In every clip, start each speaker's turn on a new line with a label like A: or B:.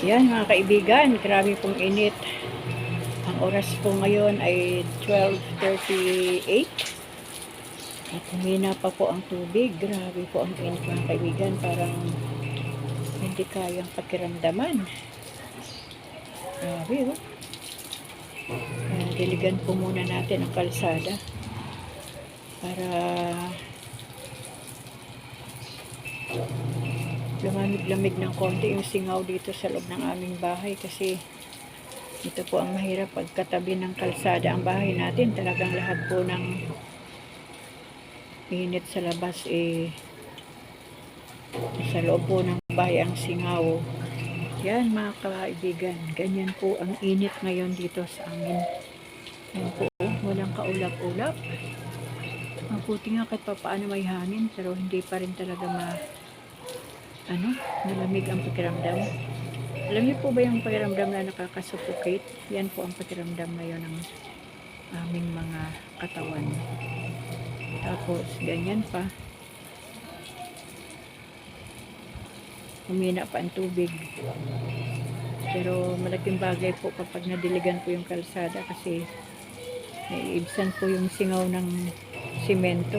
A: Yan mga kaibigan, grabe pong init. Ang oras po ngayon ay 12.38. At humina pa po ang tubig. Grabe po ang init mga kaibigan. Parang hindi kayang pakiramdaman. Grabe oh. Diligan po muna natin ang kalsada. Para lumamig-lamig ng konti yung singaw dito sa loob ng aming bahay kasi ito po ang mahirap pagkatabi ng kalsada. Ang bahay natin talagang lahat po ng init sa labas eh sa loob po ng bahay ang singaw. Yan mga kaibigan ganyan po ang init ngayon dito sa amin. Yan po walang kaulap-ulap. Mabuti nga kahit pa paano may hangin pero hindi pa rin talaga ma ano, malamig ang pakiramdam. Alam niyo po ba yung pakiramdam na nakakasuffocate? Yan po ang pakiramdam ngayon ng aming mga katawan. Tapos, ganyan pa. Humina pa ang tubig. Pero malaking bagay po kapag nadiligan po yung kalsada kasi naiibsan po yung singaw ng simento.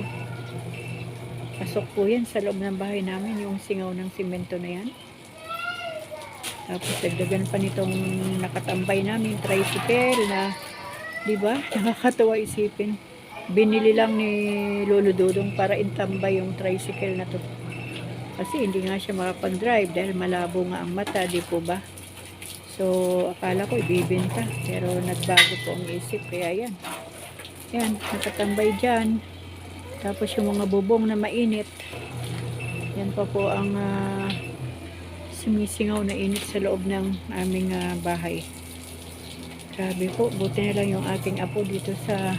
A: Pasok po yan sa loob ng bahay namin, yung singaw ng simento na yan. Tapos dagdagan pa nitong nakatambay namin, tricycle na, di ba, nakakatawa isipin. Binili lang ni Lolo Dudong para intambay yung tricycle na to. Kasi hindi nga siya makapag-drive dahil malabo nga ang mata, di po ba? So, akala ko ibibenta. Pero nagbago po ang isip, kaya yan. Yan, nakatambay dyan. Tapos yung mga bubong na mainit. Yan pa po ang ah, sumisingaw na init sa loob ng aming ah, bahay. Grabe po, buti na lang yung aking apo dito sa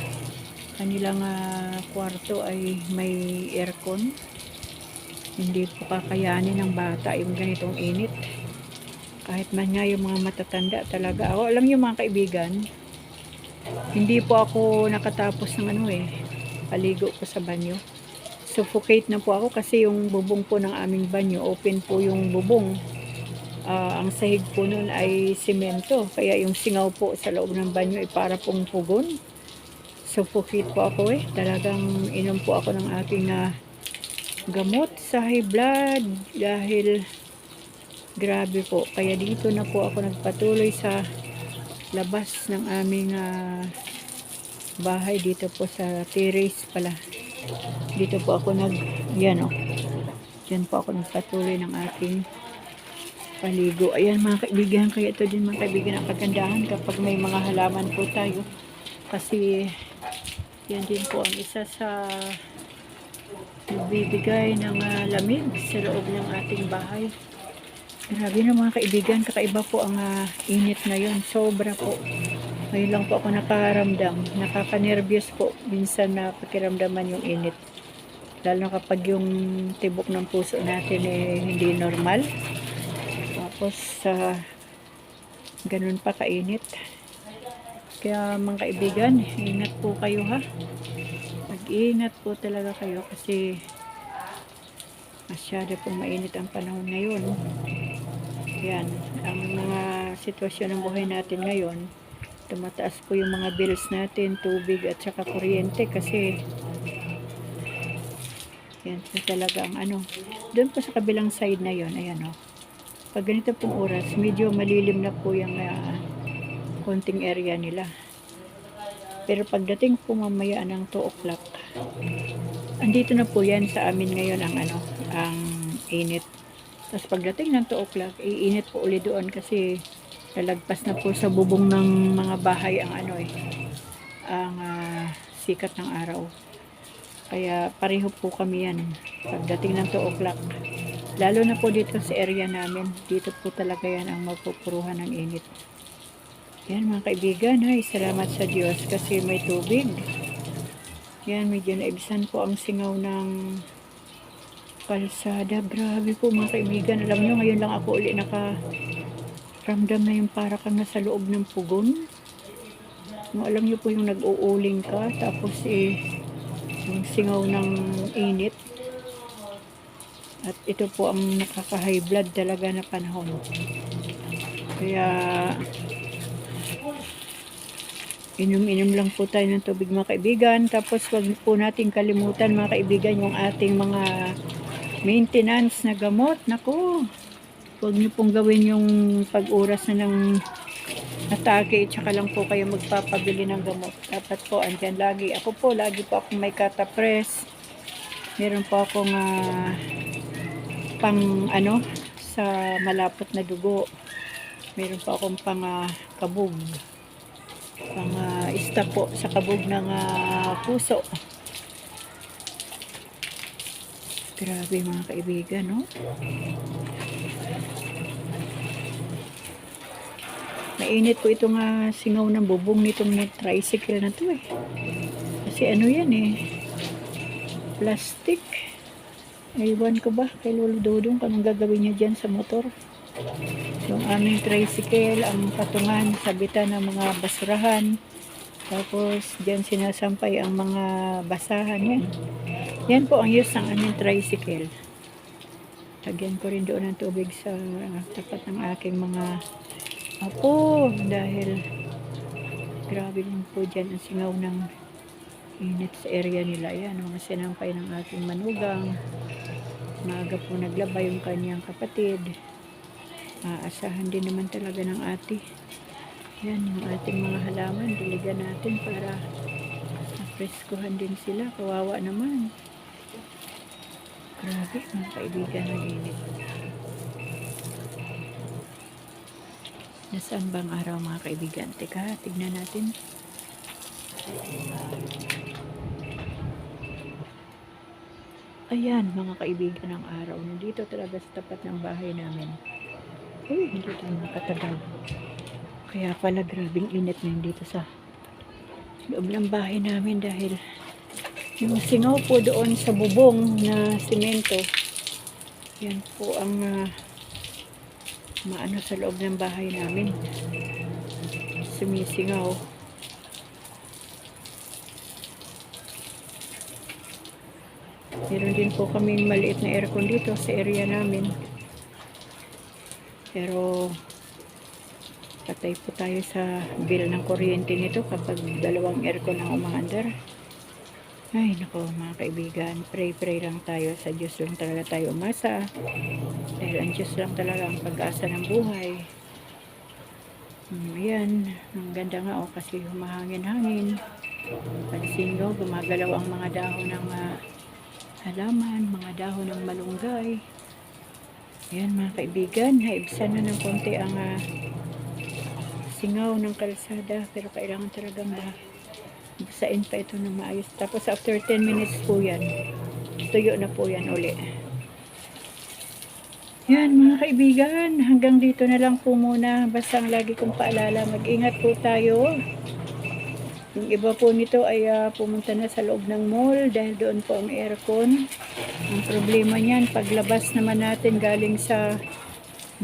A: kanilang ah, kwarto ay may aircon. Hindi po kakayanin ng bata yung ganitong init. Kahit man nga yung mga matatanda talaga. Ako, alam niyo mga kaibigan, hindi po ako nakatapos ng ano eh, paligo ko sa banyo. Suffocate na po ako kasi yung bubong po ng aming banyo, open po yung bubong. Ah, ang sahig po nun ay simento, kaya yung singaw po sa loob ng banyo ay para pong pugon. Suffocate po ako eh. Talagang inom po ako ng aking ah, gamot sa high blood dahil grabe po. Kaya dito na po ako nagpatuloy sa labas ng aming ah, bahay dito po sa terrace pala. Dito po ako nag, yan o. Diyan po ako nagpatuloy ng aking paligo. Ayan mga kaibigan, kaya ito din mga kaibigan ang kagandahan kapag may mga halaman po tayo. Kasi yan din po ang isa sa nagbibigay ng ah, lamig sa loob ng ating bahay. Grabe na mga kaibigan, kakaiba po ang ah, init ngayon. Sobra po. Ngayon lang po ako nakaramdam. Nakaka-nervous po minsan na pakiramdaman yung init. Lalo na kapag yung tibok ng puso natin eh hindi normal. Tapos sa ganun pa kainit. Kaya mga kaibigan, ingat po kayo ha. Mag-ingat po talaga kayo kasi masyado pong mainit ang panahon ngayon. Yan, ang mga sitwasyon ng buhay natin ngayon, tumataas po yung mga bills natin, tubig at saka kuryente kasi yan po talaga ang ano. Doon po sa kabilang side na yon ayan o. Pag ganito pong oras, medyo malilim na po yung ah, konting area nila. Pero pagdating po mamaya ng 2 o'clock, andito na po yan sa amin ngayon ang ano, ang init. Tapos pagdating ng 2 o'clock, iinit po uli doon kasi lalagpas na po sa bubong ng mga bahay ang ano eh, ang ah, sikat ng araw. Kaya pareho po kami yan pagdating ng 2 o'clock. Lalo na po dito sa area namin, dito po talaga yan ang magpupuruhan ng init. Yan mga kaibigan, ay salamat sa Diyos kasi may tubig. Yan, medyo naibisan po ang singaw ng kalsada. Grabe po mga kaibigan. Alam nyo, ngayon lang ako uli naka ramdam na yung para kang nasa loob ng pugon. Kung alam nyo po yung nag-uuling ka, tapos eh, yung singaw ng init. At ito po ang nakaka-high blood talaga na panahon. Kaya inom-inom lang po tayo ng tubig mga kaibigan. Tapos wag po natin kalimutan mga kaibigan yung ating mga maintenance na gamot. Naku, huwag niyo pong gawin yung pag-uras na ng atake tsaka lang po kayo magpapabili ng gamot. Dapat po andyan lagi. Ako po, lagi po akong may katapress. Meron po akong ah, pang ano sa malapot na dugo. Meron po akong pang ah, kabog. Pang ah, ista po sa kabog ng ah, puso. Grabe mga kaibigan, no? Mainit po itong ah, singaw ng bubong nitong tricycle na to eh. Kasi ano yan eh. Plastic. Ewan ko ba kay Lolo Dodong kung anong gagawin niya dyan sa motor. Yung aming tricycle, ang patungan, sabitan ng mga basurahan. Tapos dyan sinasampay ang mga basahan yan. Yan po ang use ng aming tricycle. Lagyan ko rin doon ng tubig sa ah, tapat ng aking mga apo dahil grabe din po dyan ang singaw ng init sa area nila. Yan, mga sinampay ng aking manugang. Maaga po naglaba yung kanyang kapatid. Aasahan din naman talaga ng ate. Yan, yung ating mga halaman. Diligan natin para apreskuhan din sila. Kawawa naman. Grabe, mga kaibigan ng init. Nasaan bang araw mga kaibigan? Teka, tignan natin. Ayan, mga kaibigan ng araw. Nandito talaga sa tapat ng bahay namin. Uy, hindi tayo makatagal. Kaya pala grabing init na dito sa loob ng bahay namin dahil yung singaw po doon sa bubong na simento. Yan po ang ah, maano sa loob ng bahay namin. Sumisingaw. Meron din po kaming maliit na aircon dito sa area namin. Pero patay po tayo sa bill ng kuryente nito kapag dalawang aircon ang umaandar. Ay, nako mga kaibigan, pray-pray lang tayo. Sa Diyos lang talaga tayo umasa. Dahil ang Diyos lang talaga ang pag-asa ng buhay. Hmm, ayan, ang ganda nga oh, kasi humahangin-hangin. Pansin ko, gumagalaw ang mga dahon ng ah, halaman, mga dahon ng malunggay. Ayan mga kaibigan, naibsan na ng konti ang ah, singaw ng kalsada pero kailangan talagang ba basain pa ito ng maayos. Tapos after 10 minutes po yan, tuyo na po yan uli. Yan mga kaibigan, hanggang dito na lang po muna. Basta lagi kong paalala, mag-ingat po tayo. Yung iba po nito ay ah, pumunta na sa loob ng mall dahil doon po ang aircon. Ang problema niyan, paglabas naman natin galing sa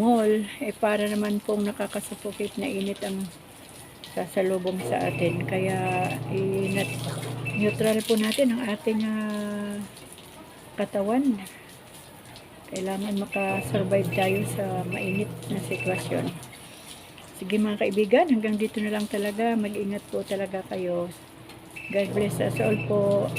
A: mall, eh para naman pong nakakasuffocate na init ang sasalubong sa atin. Kaya eh, nat- neutral po natin ang ating ah, katawan. Kailangan makasurvive tayo sa mainit na sitwasyon. Sige mga kaibigan, hanggang dito na lang talaga. Mag-ingat po talaga kayo. God bless us all po.